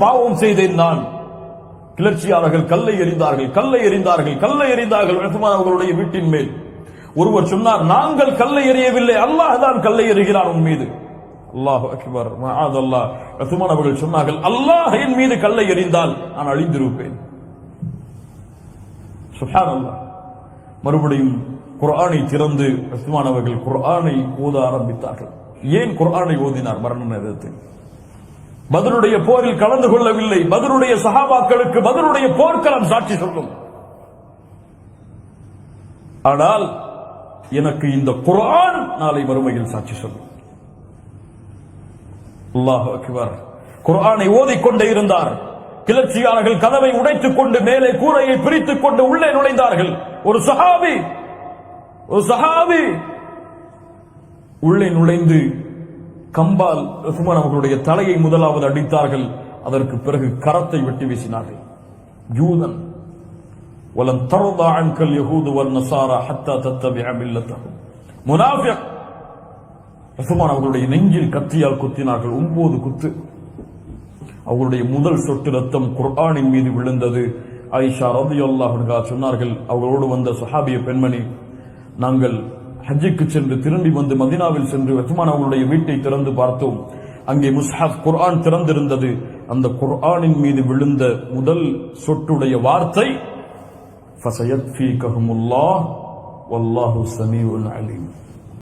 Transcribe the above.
பாவம் செய்தேன் நான். கிளர்ச்சியாளர்கள் கல்லை எறிந்தார்கள் கல்லை எறிந்தார்கள் கல்லை எறிந்தார்கள். உஸ்மான் அவர்களுடைய வீட்டின் மேல். ஒருவர் சொன்னார் நாங்கள் கல்லை எறியவில்லை அல்லாஹ் தான் கல்லை எறிகிறான் உன் மீது. அல்லாஹ் அக்பர் மஆதல்லாஹ் உஸ்மான் அவர்கள் சொன்னார்கள் அல்லாஹ் என் மீது கல்லை எறிந்தால் நான் அழிந்திருப்பேன். சுப்ஹானல்லாஹ் மறுபடியும் குர்ஆனை திறந்து உஸ்மான் அவர்கள் குர்ஆனை ஓத ஆரம்பித்தார்கள். ஏன் குர்ஆனை ஓதினார்? மரண நேரத்தில். பதிலுடைய போரில் கலந்து கொள்ளவில்லை. பதிலுடைய சகாபாக்களுக்கு பதிலுடைய போர்க்களம் சாட்சி சொல்லும். ஆனால் எனக்கு இந்த குரான் நாளை மறுமையில் சாட்சி சொல்லும். அல்லாஹ் அக்பர். குர்ஆனை ஓதிக்கொண்டே இருந்தார். கிளர்ச்சியாளர்கள் கதவை உடைத்துக் கொண்டு மேலே கூரையை பிரித்துக் கொண்டு உள்ளே நுழைந்தார்கள். ஒரு சஹாபி ஒரு சஹாபி உள்ளே நுழைந்து கம்பால் உஸ்மான் அவர்களுடைய தலையை முதலாவது அடித்தார்கள் அதற்கு பிறகு கரத்தை வெட்டி வீசினார்கள் யூதன் ولن ترضى عنك اليهود والنصارى حتى تتبع ملتهم முனாஃபிக் உஸ்மான் அவர்களுடைய நெஞ்சில் கத்தியால் குத்தினார்கள் ஒன்பது குத்து அவர்களுடைய முதல் சொட்டு ரத்தம் குர்ஆனின் மீது விழுந்தது ஆயிஷா ரலியல்லாஹு அன்ஹா சொன்னார்கள் அவர்களோடு வந்த சஹாபிய பெண்மணி நாங்கள் ஹஜ்ஜுக்கு சென்று திரும்பி வந்து மதினாவில் சென்று வெத்மான் அவர்களுடைய வீட்டை திறந்து பார்த்தோம். அங்கே முஸ்ஹாப் குர்ஆன் திறந்திருந்தது. அந்த குர்ஆனின் மீது விழுந்த முதல் சொட்டுடைய வார்த்தை ஃபசயத் ஃபீ கஹமுல்லா வல்லாஹு சமீஉல் அலீம்.